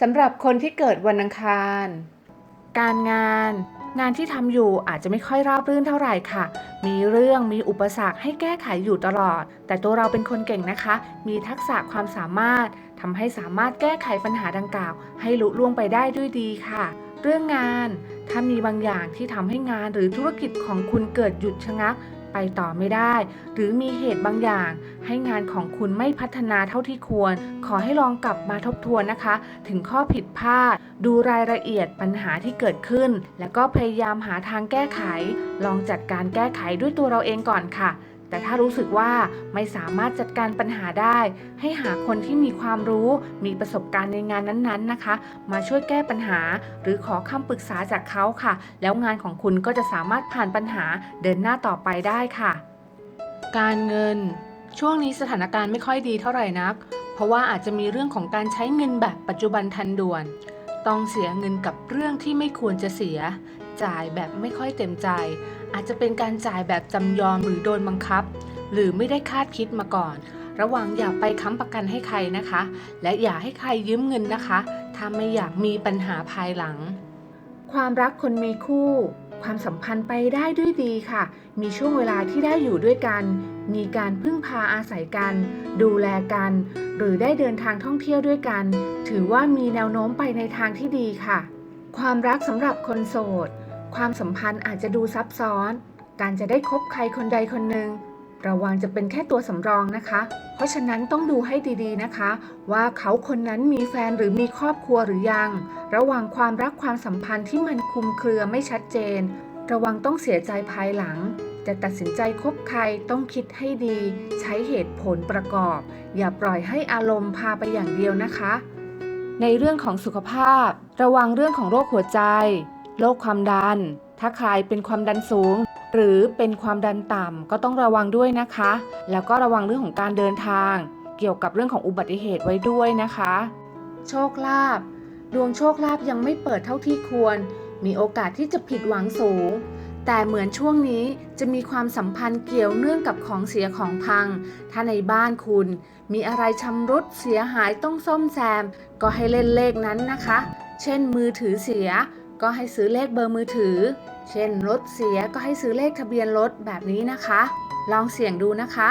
สำหรับคนที่เกิดวันอังคาร การงาน งานที่ทำอยู่อาจจะไม่ค่อยราบรื่นเท่าไหร่ค่ะ มีเรื่องมีอุปสรรคให้แก้ไขอยู่ตลอด แต่ตัวเราเป็นคนเก่งนะคะ มีทักษะความสามารถทำให้สามารถแก้ไขปัญหาดังกล่าว ให้ลุล่วงไปได้ด้วยดีค่ะ เรื่องงาน ถ้ามีบางอย่างที่ทำให้งานหรือธุรกิจของคุณเกิดหยุดชะงัก ไปต่อไม่ได้ หรือมีเหตุบางอย่าง ให้งานของคุณไม่พัฒนาเท่าที่ควร ขอให้ลองกลับมาทบทวนนะคะ ถึงข้อผิดพลาด ดูรายละเอียดปัญหาที่เกิดขึ้น แล้วก็พยายามหาทางแก้ไข ลองจัดการแก้ไขด้วยตัวเราเองก่อนค่ะ แต่ถ้ารู้สึกว่าไม่สามารถจัดการปัญหาได้ ให้หาคนที่มีความรู้ มีประสบการณ์ในงานนั้นๆนะคะ มาช่วยแก้ปัญหา หรือขอคำปรึกษาจากเขาค่ะ แล้วงานของคุณก็จะสามารถผ่านปัญหาเดินหน้าต่อไปได้ค่ะ การเงิน ช่วงนี้สถานการณ์ไม่ค่อยดีเท่าไหร่นัก เพราะว่าอาจจะมีเรื่องของการใช้เงินแบบปัจจุบันทันด่วน ต้องเสียเงินกับเรื่องที่ไม่ควรจะเสีย จ่ายแบบไม่ค่อยเต็มใจอาจจะเป็นการจ่ายแบบจำยอมหรือโดนบังคับ หรือไม่ได้คาดคิดมาก่อน ระวังอย่าไปค้ำประกันให้ใครนะคะ และอย่าให้ใครยืมเงินนะคะ ถ้าไม่อยากมีปัญหาภายหลัง ความรักคนมีคู่ ความสัมพันธ์ไปได้ด้วยดีค่ะ มีช่วงเวลาที่ได้อยู่ด้วยกัน มีการพึ่งพาอาศัยกัน ดูแลกัน หรือได้เดินทางท่องเที่ยวด้วยกัน ถือว่ามีแนวโน้มไปในทางที่ดีค่ะ ความรักสำหรับคนโสด ความสัมพันธ์อาจจะดูซับซ้อน การจะได้คบใครคนใดคนหนึ่งระวังจะเป็นแค่ตัวสำรองนะคะ เพราะฉะนั้นต้องดูให้ดีๆนะคะ ว่าเขาคนนั้นมีแฟนหรือมีครอบครัวหรือยัง ระว่างความรักความสัมพันธ์ที่มันคลุมเครือไม่ชัดเจน ระวังต้องเสียใจภายหลัง จะตัดสินใจคบใครต้องคิดให้ดี ใช้เหตุผลประกอบ อย่าปล่อยให้อารมณ์พาไปอย่างเดียวนะคะ ในเรื่องของสุขภาพ ระวังเรื่องของโรคหัวใจ โรคความดัน ถ้าใครเป็นความดันสูง หรือเป็นความดันต่ำก็ต้องระวังด้วยนะคะ แล้วก็ระวังเรื่องของการเดินทาง เกี่ยวกับเรื่องของอุบัติเหตุไว้ด้วยนะคะ โชคลาภดวงโชคลาภยังไม่เปิดเท่าที่ควร มีโอกาสที่จะผิดหวังสูง แต่เหมือนช่วงนี้จะมีความสัมพันธ์เกี่ยวเนื่องกับของเสียของพัง ถ้าในบ้านคุณ มีอะไรชำรุดเสียหายต้องซ่อมแซม ก็ให้เล่นเลขนั้นนะคะ เช่นมือถือเสีย ก็ให้ซื้อเลขเบอร์มือถือ เช่นรถเสียก็ให้ซื้อเลขทะเบียนรถแบบนี้นะคะ ลองเสี่ยงดูนะคะ